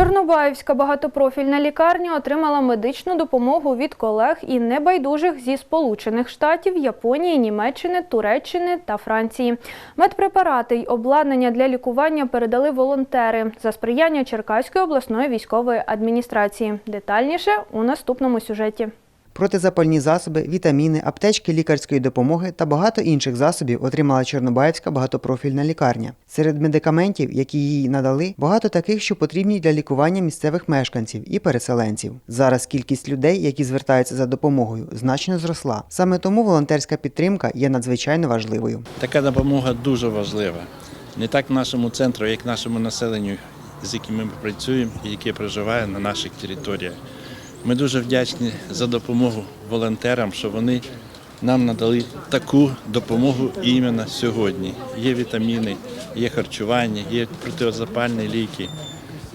Чорнобаївська багатопрофільна лікарня отримала медичну допомогу від колег і небайдужих зі Сполучених Штатів, Японії, Німеччини, Туреччини та Франції. Медпрепарати й обладнання для лікування передали волонтери за сприяння Черкаської обласної військової адміністрації. Детальніше у наступному сюжеті. Протизапальні засоби, вітаміни, аптечки лікарської допомоги та багато інших засобів отримала Чорнобаївська багатопрофільна лікарня. Серед медикаментів, які їй надали, багато таких, що потрібні для лікування місцевих мешканців і переселенців. Зараз кількість людей, які звертаються за допомогою, значно зросла. Саме тому волонтерська підтримка є надзвичайно важливою. Така допомога дуже важлива. Не так нашому центру, як нашому населенню, з яким ми працюємо і яке проживає на наших територіях. Ми дуже вдячні за допомогу волонтерам, що вони нам надали таку допомогу іменно сьогодні. Є вітаміни, є харчування, є протизапальні ліки,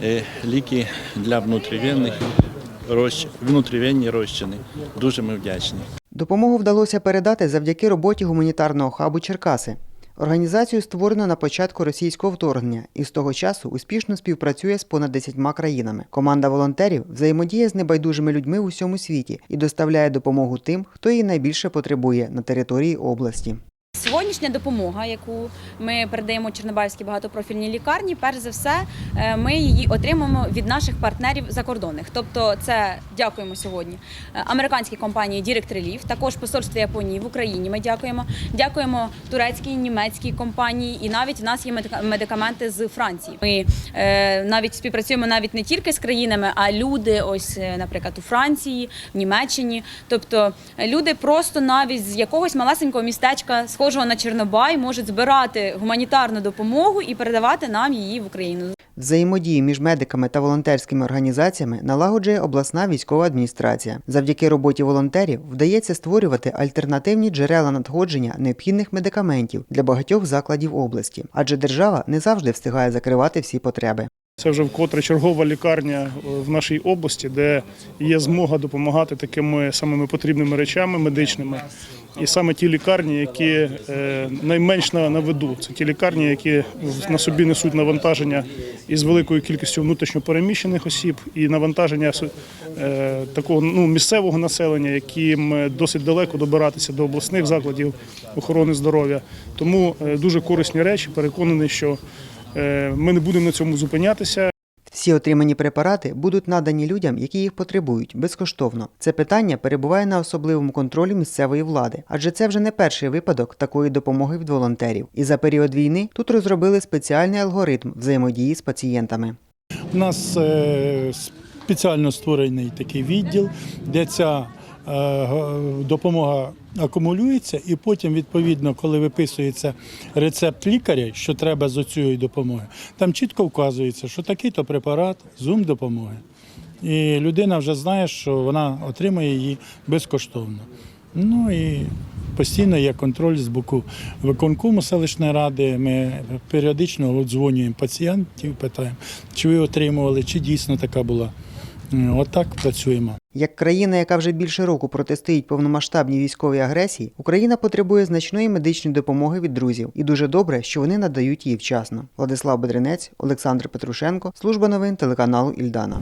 е, ліки для внутрівенних внутрівенні розчини. Дуже ми вдячні. Допомогу вдалося передати завдяки роботі гуманітарного хабу Черкаси. Організацію створено на початку російського вторгнення і з того часу успішно співпрацює з понад 10 країнами. Команда волонтерів взаємодіє з небайдужими людьми у всьому світі і доставляє допомогу тим, хто її найбільше потребує на території області. Сьогоднішня допомога, яку ми передаємо Чорнобаївській багатопрофільній лікарні, перш за все, е, ми її отримаємо від наших партнерів закордонних. Тобто, це дякуємо сьогодні е, американській компанії Direct Relief, також посольстві Японії в Україні. Ми дякуємо. Дякуємо турецькій, німецькій компанії, і навіть у нас є медика- медикаменти з Франції. Ми е, навіть співпрацюємо навіть не тільки з країнами, а люди, ось, наприклад, у Франції, в Німеччині. Тобто люди просто навіть з якогось малесенького містечка, схожого на Чорнобай, можуть збирати гуманітарну допомогу і передавати нам її в Україну. Взаємодію між медиками та волонтерськими організаціями налагоджує обласна військова адміністрація. Завдяки роботі волонтерів вдається створювати альтернативні джерела надходження необхідних медикаментів для багатьох закладів області, адже держава не завжди встигає закривати всі потреби. Це вже вкотре чергова лікарня е, в нашій області, де є змога допомагати такими самими потрібними речами медичними. І саме ті лікарні, які е, найменш на, виду, це ті лікарні, які на собі несуть навантаження із великою кількістю внутрішньопереміщених осіб і навантаження е, такого ну, місцевого населення, яким досить далеко добиратися до обласних закладів охорони здоров'я. Тому дуже корисні речі. Переконаний, що ми не будемо на цьому зупинятися. Всі отримані препарати будуть надані людям, які їх потребують, безкоштовно. Це питання перебуває на особливому контролі місцевої влади, адже це вже не перший випадок такої допомоги від волонтерів. І за період війни тут розробили спеціальний алгоритм взаємодії з пацієнтами. У нас е, спеціально створений такий відділ, де ця е, допомога акумулюється, і потім, відповідно, коли виписується рецепт лікаря, що треба з цієї допомоги, там чітко вказується, що такий-то препарат, зум допомоги. І людина вже знає, що вона отримує її безкоштовно. Ну і постійно є контроль з боку виконкому селищної ради. Ми періодично дзвонюємо пацієнтів, питаємо, чи ви отримували, чи дійсно така була. Е, Отак працюємо. Як країна, яка вже більше року протистоїть повномасштабній військовій агресії, Україна потребує значної медичної допомоги від друзів, і дуже добре, що вони надають її вчасно. Владислав Бедренець, Олександр Петрушенко, служба новин телеканалу Ільдана.